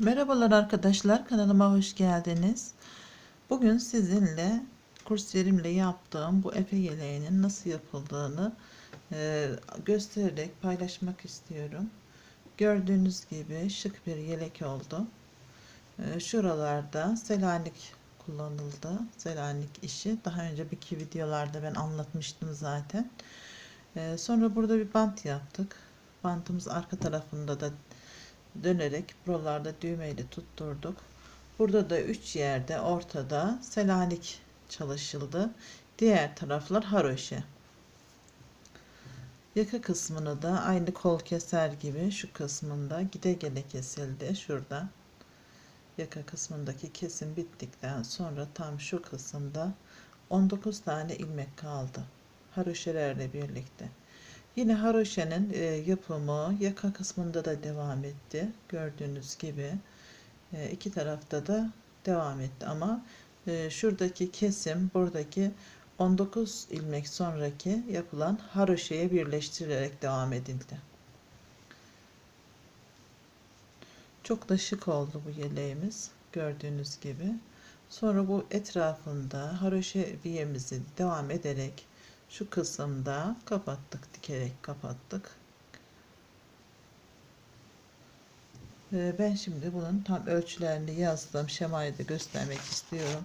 Merhabalar arkadaşlar kanalıma hoş geldiniz. Bugün sizinle kurslerimle yaptığım bu efe yeleğinin nasıl yapıldığını e, göstererek paylaşmak istiyorum. Gördüğünüz gibi şık bir yelek oldu. E, şuralarda selanik kullanıldı. Selanik işi. Daha önceki videolarda ben anlatmıştım zaten. E, sonra burada bir bant yaptık. Bantımız arka tarafında da dönerek buralarda düğmeyle tutturduk. Burada da üç yerde ortada selanik çalışıldı. Diğer taraflar haroşe. Yaka kısmını da aynı kol keser gibi şu kısmında gide gele kesildi. Şurada yaka kısmındaki kesim bittikten sonra tam şu kısımda 19 tane ilmek kaldı. Haroşelerle birlikte. Yine haroşenin e, yapımı yaka kısmında da devam etti. Gördüğünüz gibi e, iki tarafta da devam etti ama e, şuradaki kesim buradaki 19 ilmek sonraki yapılan haroşeye birleştirilerek devam edildi. Çok da şık oldu bu yeleğimiz gördüğünüz gibi. Sonra bu etrafında haroşe viyemizi devam ederek şu kısımda kapattık dikerek kapattık. Ee, ben şimdi bunun tam ölçülerini yazdım şemayı da göstermek istiyorum.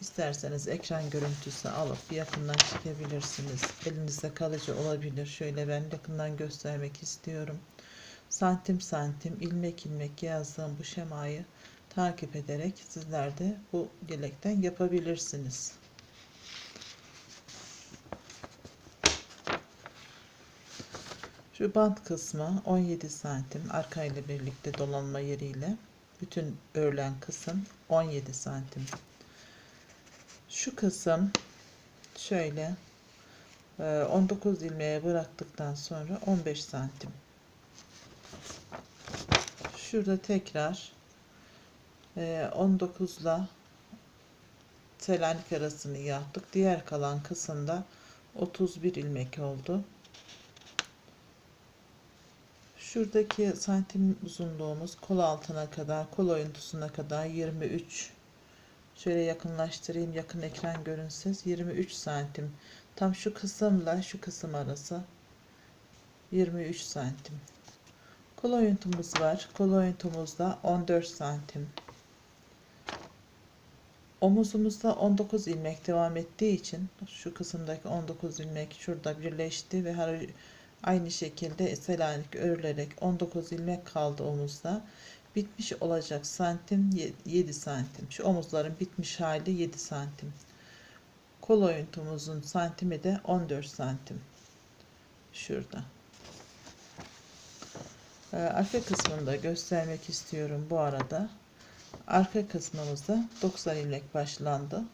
İsterseniz ekran görüntüsü alıp yakından çekebilirsiniz. Elinizde kalıcı olabilir. Şöyle ben yakından göstermek istiyorum. Santim santim ilmek ilmek yazdığım bu şemayı takip ederek sizler de bu yelekten yapabilirsiniz. Şu bant kısmı 17 santim arka ile birlikte dolanma yeriyle bütün örlen kısım 17 santim. Şu kısım şöyle 19 e, ilmeğe bıraktıktan sonra 15 santim. Şurada tekrar 19 e, ile Selanik arasını yaptık. Diğer kalan kısımda 31 ilmek oldu. Şuradaki santim uzunluğumuz kol altına kadar, kol oyuntusuna kadar 23. Şöyle yakınlaştırayım, yakın ekran görünsün. 23 santim. Tam şu kısımla şu kısım arası 23 santim. Kol oyuntumuz var. Kol oyuntumuzda 14 santim. Omuzumuzda 19 ilmek devam ettiği için şu kısımdaki 19 ilmek şurada birleşti ve Aynı şekilde Selanik örülerek 19 ilmek kaldı omuzda. Bitmiş olacak santim 7 santim. Şu omuzların bitmiş hali 7 santim. Kol oyuntumuzun santimi de 14 santim. Şurada. Ee, arka kısmında göstermek istiyorum bu arada. Arka kısmımızda 90 ilmek başlandı.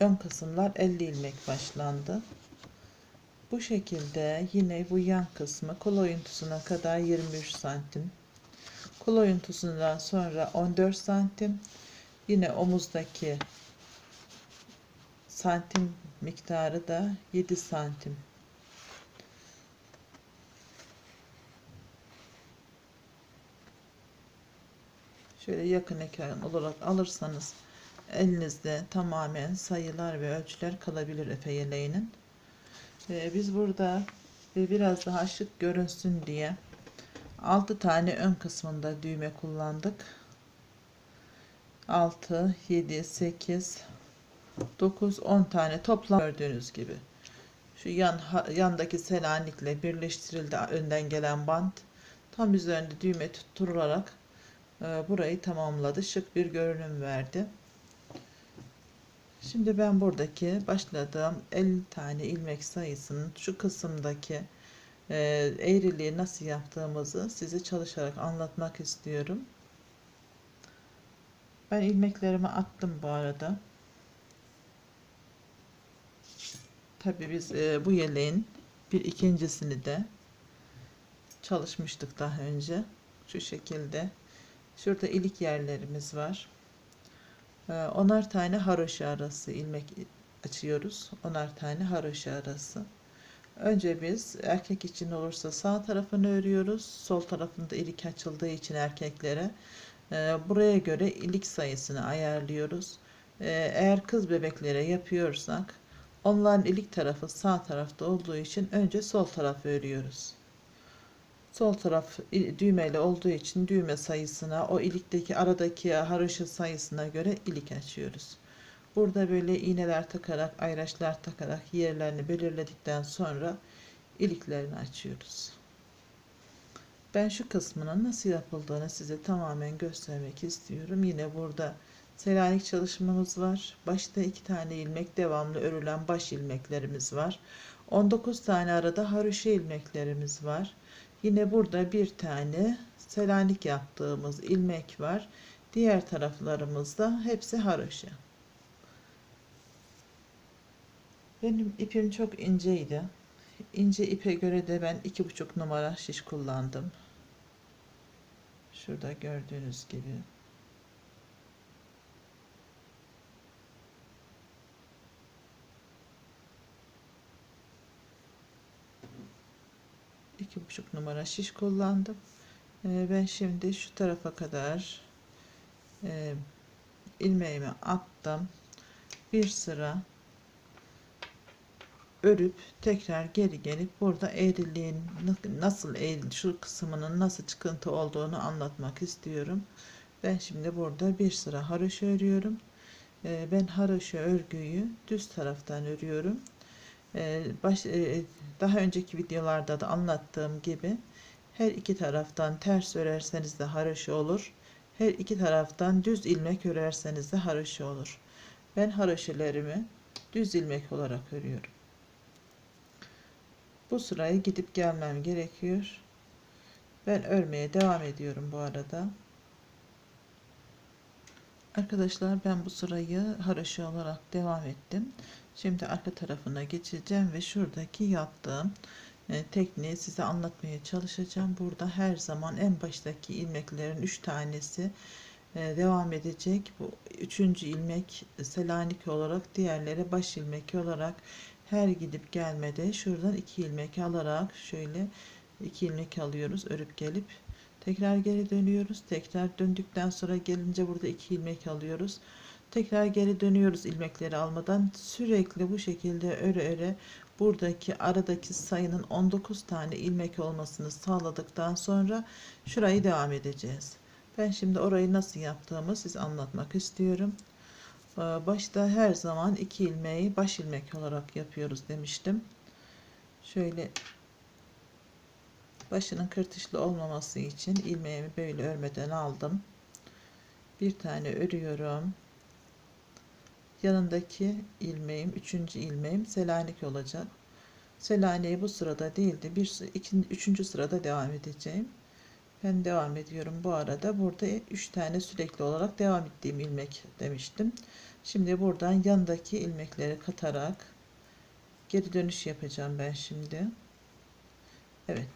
Ön kısımlar 50 ilmek başlandı. Bu şekilde yine bu yan kısmı kol oyuntusuna kadar 23 santim. Kol oyuntusundan sonra 14 santim. Yine omuzdaki santim miktarı da 7 santim. Şöyle yakın ekran olarak alırsanız elinizde tamamen sayılar ve ölçüler kalabilir efe yeleğinin. Ee, biz burada e, biraz daha şık görünsün diye 6 tane ön kısmında düğme kullandık. 6, 7, 8, 9, 10 tane toplam gördüğünüz gibi. Şu yan yandaki selanikle birleştirildi önden gelen bant. Tam üzerinde düğme tutturularak e, burayı tamamladı. Şık bir görünüm verdi. Şimdi ben buradaki başladığım 50 tane ilmek sayısının şu kısımdaki e, eğriliği nasıl yaptığımızı size çalışarak anlatmak istiyorum. Ben ilmeklerimi attım bu arada. Tabi biz e, bu yeleğin bir ikincisini de çalışmıştık daha önce. Şu şekilde. Şurada ilik yerlerimiz var. Ee, onar tane haroşa arası ilmek açıyoruz. Onar tane haroşa arası. Önce biz erkek için olursa sağ tarafını örüyoruz. Sol tarafında ilik açıldığı için erkeklere e, buraya göre ilik sayısını ayarlıyoruz. E, eğer kız bebeklere yapıyorsak onların ilik tarafı sağ tarafta olduğu için önce sol tarafı örüyoruz. Sol taraf düğmeli olduğu için düğme sayısına, o ilikteki aradaki haroşa sayısına göre ilik açıyoruz. Burada böyle iğneler takarak, ayraçlar takarak yerlerini belirledikten sonra iliklerini açıyoruz. Ben şu kısmının nasıl yapıldığını size tamamen göstermek istiyorum. Yine burada Selanik çalışmamız var. Başta iki tane ilmek devamlı örülen baş ilmeklerimiz var. 19 tane arada haroşa ilmeklerimiz var. Yine burada bir tane Selanik yaptığımız ilmek var. Diğer taraflarımızda hepsi haroşa. Benim ipim çok inceydi. İnce ipe göre de ben iki buçuk numara şiş kullandım. Şurada gördüğünüz gibi. İki buçuk numara şiş kullandım. Ee, ben şimdi şu tarafa kadar e, ilmeğimi attım. Bir sıra örüp tekrar geri gelip burada eğriliğin nasıl eğri, şu kısmının nasıl çıkıntı olduğunu anlatmak istiyorum. Ben şimdi burada bir sıra haroşa örüyorum. Ee, ben haroşa örgüyü düz taraftan örüyorum. Ee, baş, e, daha önceki videolarda da anlattığım gibi her iki taraftan ters örerseniz de haroşa olur. Her iki taraftan düz ilmek örerseniz de haroşa olur. Ben haroşalarımı düz ilmek olarak örüyorum. Bu sırayı gidip gelmem gerekiyor. Ben örmeye devam ediyorum bu arada. Arkadaşlar ben bu sırayı haroşa olarak devam ettim. Şimdi arka tarafına geçeceğim ve şuradaki yaptığım e, tekniği size anlatmaya çalışacağım. Burada her zaman en baştaki ilmeklerin 3 tanesi e, devam edecek. Bu üçüncü ilmek Selanik olarak diğerleri baş ilmek olarak her gidip gelmede şuradan iki ilmek alarak şöyle iki ilmek alıyoruz örüp gelip tekrar geri dönüyoruz tekrar döndükten sonra gelince burada iki ilmek alıyoruz tekrar geri dönüyoruz ilmekleri almadan sürekli bu şekilde öre öre buradaki aradaki sayının 19 tane ilmek olmasını sağladıktan sonra şurayı devam edeceğiz ben şimdi orayı nasıl yaptığımı size anlatmak istiyorum ee, başta her zaman iki ilmeği baş ilmek olarak yapıyoruz demiştim. Şöyle başının kırtışlı olmaması için ilmeğimi böyle örmeden aldım. Bir tane örüyorum. Yanındaki ilmeğim, üçüncü ilmeğim Selanik olacak. Selanik'i bu sırada değildi. Bir, ikinci, üçüncü sırada devam edeceğim. Ben devam ediyorum. Bu arada burada 3 tane sürekli olarak devam ettiğim ilmek demiştim. Şimdi buradan yandaki ilmekleri katarak geri dönüş yapacağım ben şimdi. Evet.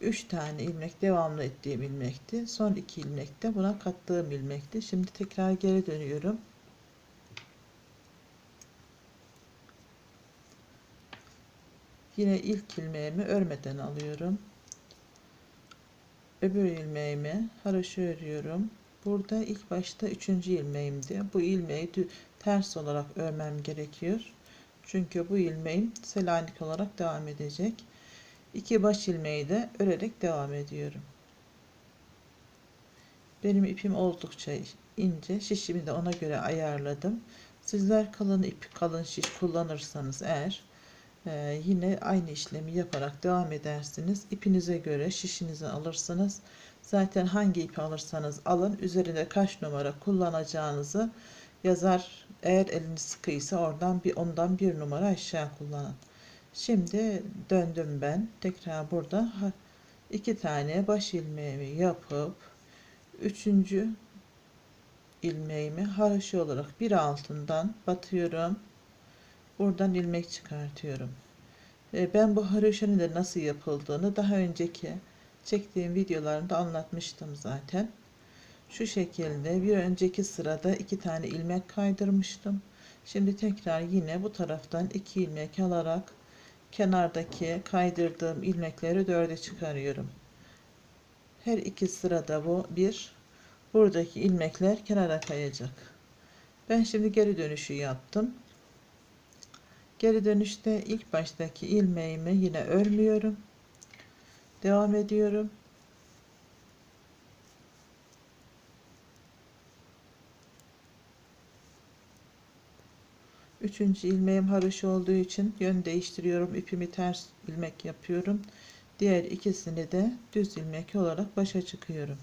3 tane ilmek devamlı ettiğim ilmekti. Son 2 ilmek de buna kattığım ilmekti. Şimdi tekrar geri dönüyorum. Yine ilk ilmeğimi örmeden alıyorum öbür ilmeğimi haroşa örüyorum. Burada ilk başta üçüncü ilmeğimdi. Bu ilmeği ters olarak örmem gerekiyor. Çünkü bu ilmeğim selanik olarak devam edecek. İki baş ilmeği de örerek devam ediyorum. Benim ipim oldukça ince. Şişimi de ona göre ayarladım. Sizler kalın ip, kalın şiş kullanırsanız eğer ee, yine aynı işlemi yaparak devam edersiniz. İpinize göre şişinizi alırsınız. Zaten hangi ipi alırsanız alın üzerinde kaç numara kullanacağınızı yazar. Eğer eliniz sıkıysa oradan bir ondan bir numara aşağı kullanın. Şimdi döndüm ben. Tekrar burada iki tane baş ilmeğimi yapıp üçüncü ilmeğimi haroşa olarak bir altından batıyorum buradan ilmek çıkartıyorum. Ben bu haroşanın da nasıl yapıldığını daha önceki çektiğim videolarımda anlatmıştım zaten. Şu şekilde bir önceki sırada iki tane ilmek kaydırmıştım. Şimdi tekrar yine bu taraftan iki ilmek alarak kenardaki kaydırdığım ilmekleri dörde çıkarıyorum. Her iki sırada bu bir. Buradaki ilmekler kenara kayacak. Ben şimdi geri dönüşü yaptım. Geri dönüşte ilk baştaki ilmeğimi yine örmüyorum. Devam ediyorum. Üçüncü ilmeğim haroşa olduğu için yön değiştiriyorum. İpimi ters ilmek yapıyorum. Diğer ikisini de düz ilmek olarak başa çıkıyorum.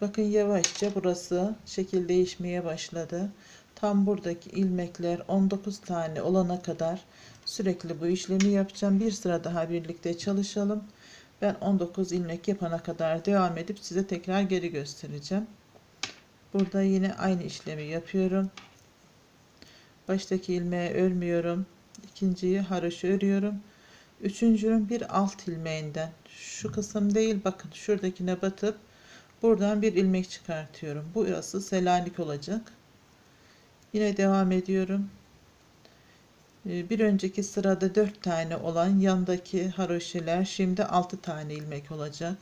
Bakın yavaşça burası şekil değişmeye başladı. Tam buradaki ilmekler 19 tane olana kadar sürekli bu işlemi yapacağım. Bir sıra daha birlikte çalışalım. Ben 19 ilmek yapana kadar devam edip size tekrar geri göstereceğim. Burada yine aynı işlemi yapıyorum. Baştaki ilmeği örmüyorum. İkinciyi haroşa örüyorum. Üçüncünün bir alt ilmeğinden şu kısım değil bakın şuradakine batıp buradan bir ilmek çıkartıyorum. Bu Burası selanik olacak. Yine devam ediyorum. Ee, bir önceki sırada 4 tane olan yandaki haroşeler şimdi 6 tane ilmek olacak.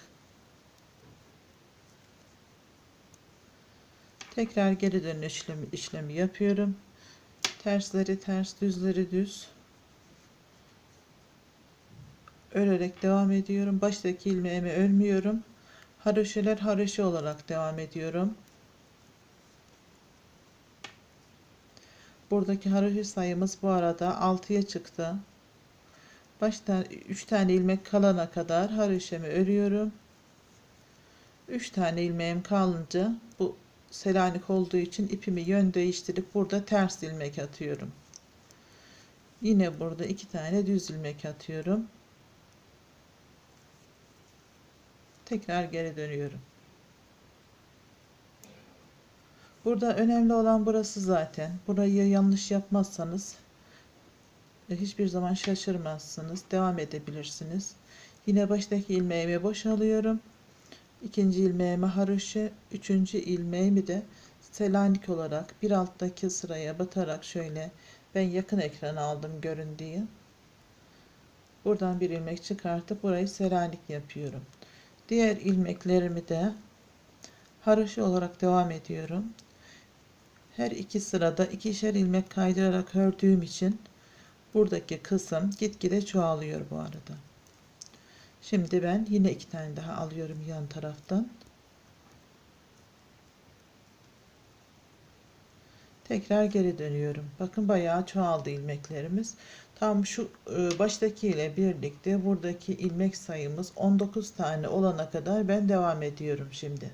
Tekrar geri dönüş işlemi, işlemi yapıyorum. Tersleri ters, düzleri düz. Örerek devam ediyorum. Baştaki ilmeğimi örmüyorum. Haroşeler haroşe olarak devam ediyorum. Buradaki haroşa sayımız bu arada 6'ya çıktı. Başta 3 tane ilmek kalana kadar haroşemi örüyorum. 3 tane ilmeğim kalınca bu selanik olduğu için ipimi yön değiştirip burada ters ilmek atıyorum. Yine burada iki tane düz ilmek atıyorum. Tekrar geri dönüyorum. Burada önemli olan burası zaten. Burayı yanlış yapmazsanız e, hiçbir zaman şaşırmazsınız. Devam edebilirsiniz. Yine baştaki ilmeğimi boşalıyorum. İkinci ilmeğimi haroşa, üçüncü ilmeğimi de selanik olarak bir alttaki sıraya batarak şöyle ben yakın ekran aldım görün diye. Buradan bir ilmek çıkartıp burayı selanik yapıyorum. Diğer ilmeklerimi de haroşa olarak devam ediyorum. Her iki sırada ikişer ilmek kaydırarak ördüğüm için buradaki kısım gitgide çoğalıyor bu arada. Şimdi ben yine iki tane daha alıyorum yan taraftan. Tekrar geri dönüyorum. Bakın bayağı çoğaldı ilmeklerimiz. Tam şu e, baştaki ile birlikte buradaki ilmek sayımız 19 tane olana kadar ben devam ediyorum şimdi.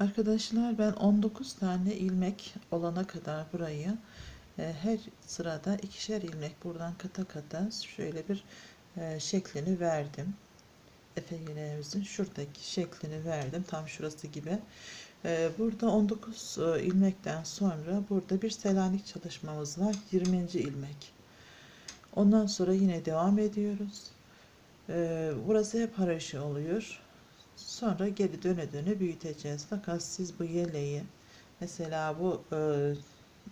Arkadaşlar ben 19 tane ilmek olana kadar burayı e, her sırada ikişer ilmek buradan kata kata şöyle bir e, şeklini verdim. Efe yeleğimizin şuradaki şeklini verdim. Tam şurası gibi. E, burada 19 ilmekten sonra burada bir selanik çalışmamız var. 20. ilmek. Ondan sonra yine devam ediyoruz. Burası hep haraşo oluyor. Sonra geri döne döne büyüteceğiz. Fakat siz bu yeleği mesela bu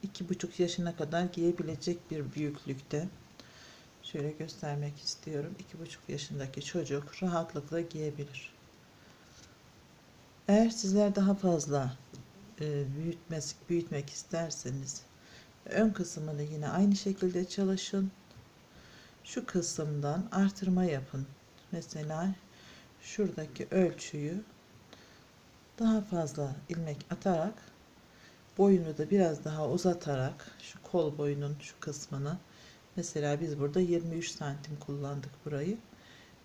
iki buçuk yaşına kadar giyebilecek bir büyüklükte şöyle göstermek istiyorum. iki buçuk yaşındaki çocuk rahatlıkla giyebilir. Eğer sizler daha fazla e, büyütmek isterseniz ön kısmını yine aynı şekilde çalışın. Şu kısımdan artırma yapın. Mesela şuradaki ölçüyü daha fazla ilmek atarak boyunu da biraz daha uzatarak şu kol boyunun şu kısmını mesela biz burada 23 santim kullandık burayı.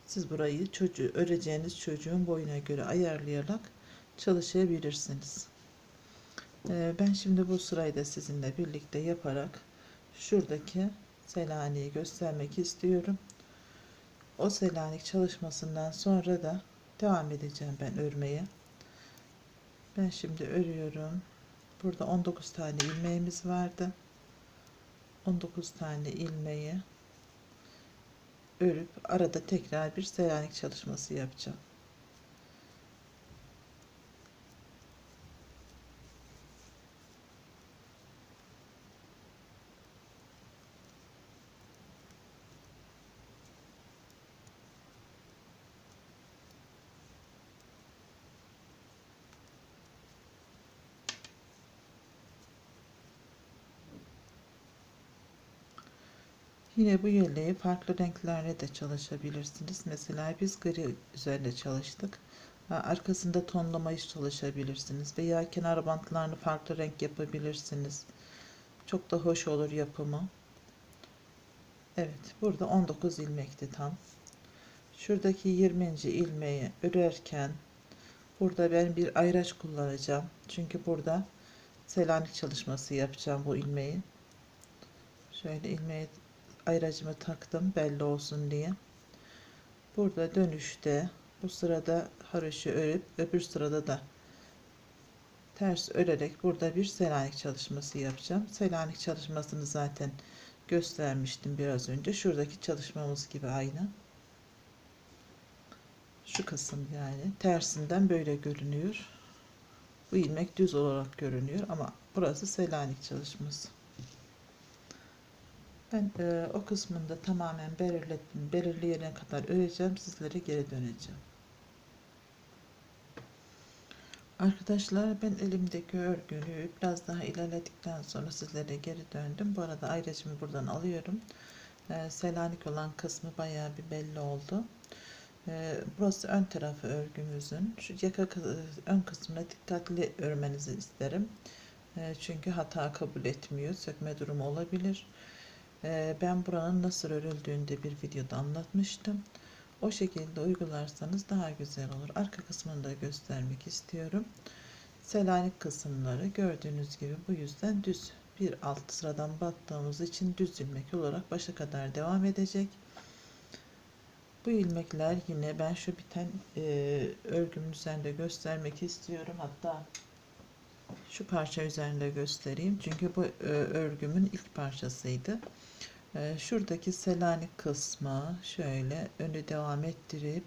Siz burayı çocuğu öreceğiniz çocuğun boyuna göre ayarlayarak çalışabilirsiniz. Ee, ben şimdi bu sırayı da sizinle birlikte yaparak şuradaki selaneyi göstermek istiyorum o selanik çalışmasından sonra da devam edeceğim ben örmeye ben şimdi örüyorum Burada 19 tane ilmeğimiz vardı. 19 tane ilmeği örüp arada tekrar bir selanik çalışması yapacağım. Yine bu yeleği farklı renklerle de çalışabilirsiniz. Mesela biz gri üzerinde çalıştık. Arkasında tonlamayı çalışabilirsiniz veya kenar bantlarını farklı renk yapabilirsiniz. Çok da hoş olur yapımı. Evet, burada 19 ilmekti tam. Şuradaki 20. ilmeği örerken burada ben bir ayraç kullanacağım. Çünkü burada Selanik çalışması yapacağım bu ilmeği. Şöyle ilmeği ayracımı taktım belli olsun diye. Burada dönüşte bu sırada haroşu örüp öbür sırada da ters örerek burada bir Selanik çalışması yapacağım. Selanik çalışmasını zaten göstermiştim biraz önce. Şuradaki çalışmamız gibi aynı. Şu kısım yani tersinden böyle görünüyor. Bu ilmek düz olarak görünüyor ama burası Selanik çalışması. Ben e, o kısmını da tamamen belirledim. Belirleyene kadar öreceğim. Sizlere geri döneceğim. Arkadaşlar ben elimdeki örgünü biraz daha ilerledikten sonra sizlere geri döndüm. Bu arada ayracımı buradan alıyorum. E, Selanik olan kısmı bayağı bir belli oldu. E, burası ön tarafı örgümüzün. Şu yaka ön kısmına dikkatli örmenizi isterim. E, çünkü hata kabul etmiyor. Sökme durumu olabilir. Ee, Ben buranın nasıl örüldüğünü de bir videoda anlatmıştım. O şekilde uygularsanız daha güzel olur. Arka kısmını da göstermek istiyorum. Selanik kısımları gördüğünüz gibi bu yüzden düz bir alt sıradan battığımız için düz ilmek olarak başa kadar devam edecek. Bu ilmekler yine ben şu biten e, örgümün üzerinde göstermek istiyorum. Hatta şu parça üzerinde göstereyim. Çünkü bu e, örgümün ilk parçasıydı. E, şuradaki Selanik kısmı şöyle önü devam ettirip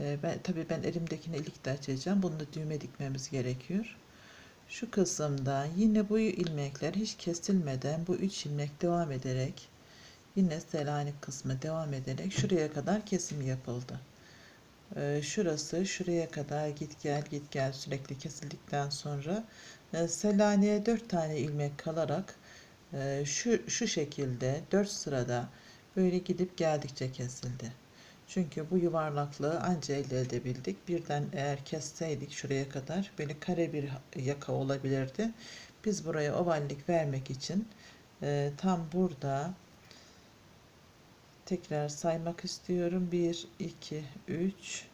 e, ben tabii ben elimdekini ilikte açacağım. Bunu da düğme dikmemiz gerekiyor. Şu kısımda yine bu ilmekler hiç kesilmeden bu üç ilmek devam ederek yine Selanik kısmı devam ederek şuraya kadar kesim yapıldı. Ee, şurası şuraya kadar git gel git gel sürekli kesildikten sonra e, Selanik'e 4 tane ilmek kalarak e, şu şu şekilde 4 sırada böyle gidip geldikçe kesildi. Çünkü bu yuvarlaklığı anca elde edebildik. Birden eğer kesseydik şuraya kadar böyle kare bir yaka olabilirdi. Biz buraya ovallik vermek için e, tam burada tekrar saymak istiyorum. 1, 2, 3,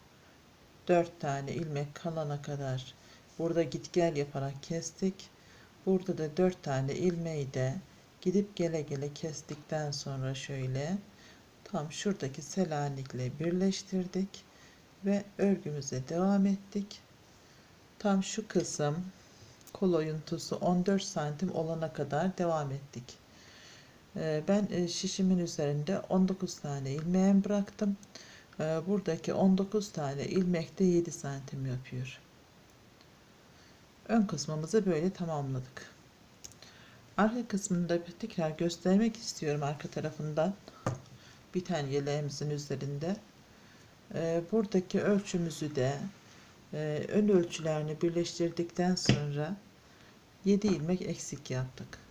4 tane ilmek kalana kadar burada git gel yaparak kestik. Burada da 4 tane ilmeği de gidip gele gele kestikten sonra şöyle tam şuradaki selanikle birleştirdik ve örgümüze devam ettik. Tam şu kısım kol oyuntusu 14 santim olana kadar devam ettik. Ee, Ben e, şişimin üzerinde 19 tane ilmeğim bıraktım. Ee, Buradaki 19 tane ilmek de 7 santim yapıyor. Ön kısmımızı böyle tamamladık. Arka kısmını da bir tekrar göstermek istiyorum arka tarafından. Biten yeleğimizin üzerinde. Ee, Buradaki ölçümüzü de e, ön ölçülerini birleştirdikten sonra 7 ilmek eksik yaptık.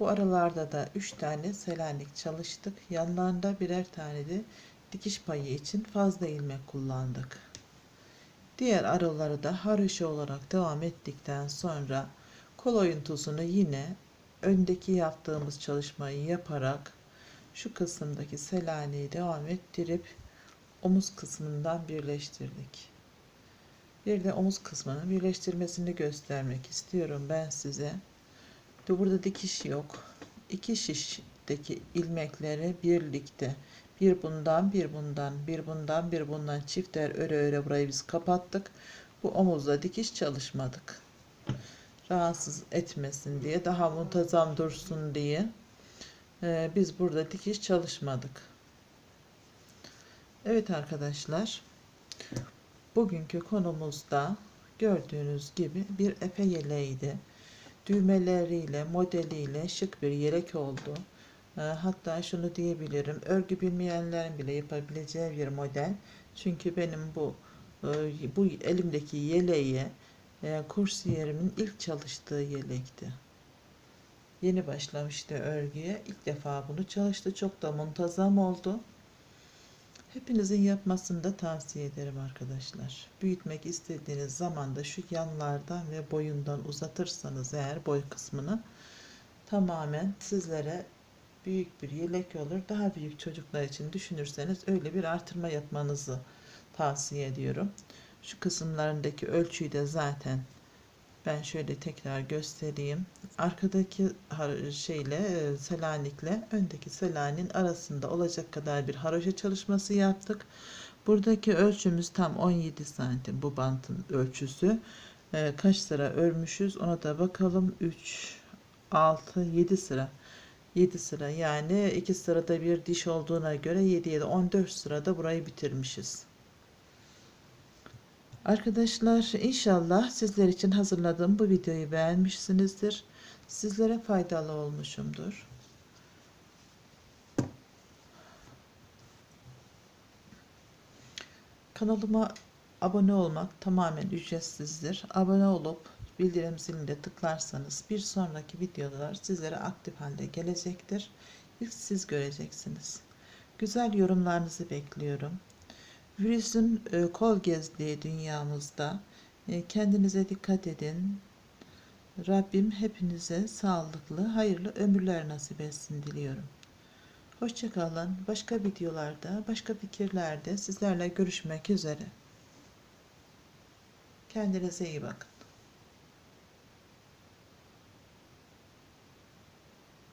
Bu aralarda da 3 tane selanik çalıştık. Yanlarında birer tane de dikiş payı için fazla ilmek kullandık. Diğer araları da haroşa olarak devam ettikten sonra kol oyuntusunu yine öndeki yaptığımız çalışmayı yaparak şu kısımdaki selaniği devam ettirip omuz kısmından birleştirdik. Bir de omuz kısmının birleştirmesini göstermek istiyorum ben size. Ve burada dikiş yok. İki şişteki ilmekleri birlikte bir bundan bir bundan bir bundan bir bundan çifter öre öre burayı biz kapattık. Bu omuzda dikiş çalışmadık. Rahatsız etmesin diye daha muntazam dursun diye e, biz burada dikiş çalışmadık. Evet arkadaşlar bugünkü konumuzda gördüğünüz gibi bir efe yeleğiydi düğmeleriyle, modeliyle şık bir yelek oldu. E, Hatta şunu diyebilirim, örgü bilmeyenlerin bile yapabileceği bir model. Çünkü benim bu e, bu elimdeki yeleği e, kursiyerimin ilk çalıştığı yelekti. Yeni başlamıştı örgüye. İlk defa bunu çalıştı. Çok da muntazam oldu. Hepinizin yapmasını da tavsiye ederim arkadaşlar. Büyütmek istediğiniz zaman da şu yanlardan ve boyundan uzatırsanız eğer boy kısmını tamamen sizlere büyük bir yelek olur. Daha büyük çocuklar için düşünürseniz öyle bir artırma yapmanızı tavsiye ediyorum. Şu kısımlarındaki ölçüyü de zaten ben şöyle tekrar göstereyim. Arkadaki şeyle e, Selanik'le öndeki Selanik'in arasında olacak kadar bir haroşa çalışması yaptık. Buradaki ölçümüz tam 17 santim bu bantın ölçüsü. E, kaç sıra örmüşüz ona da bakalım. 3, 6, 7 sıra. 7 sıra yani 2 sırada bir diş olduğuna göre 7 7 14 sırada burayı bitirmişiz. Arkadaşlar inşallah sizler için hazırladığım bu videoyu beğenmişsinizdir. Sizlere faydalı olmuşumdur. Kanalıma abone olmak tamamen ücretsizdir. Abone olup bildirim zilinde tıklarsanız bir sonraki videolar sizlere aktif halde gelecektir. İlk siz göreceksiniz. Güzel yorumlarınızı bekliyorum. Virüsün e, kol gezdiği dünyamızda e, kendinize dikkat edin. Rabbim hepinize sağlıklı, hayırlı ömürler nasip etsin diliyorum. Hoşçakalın. Başka videolarda, başka fikirlerde sizlerle görüşmek üzere. Kendinize iyi bakın.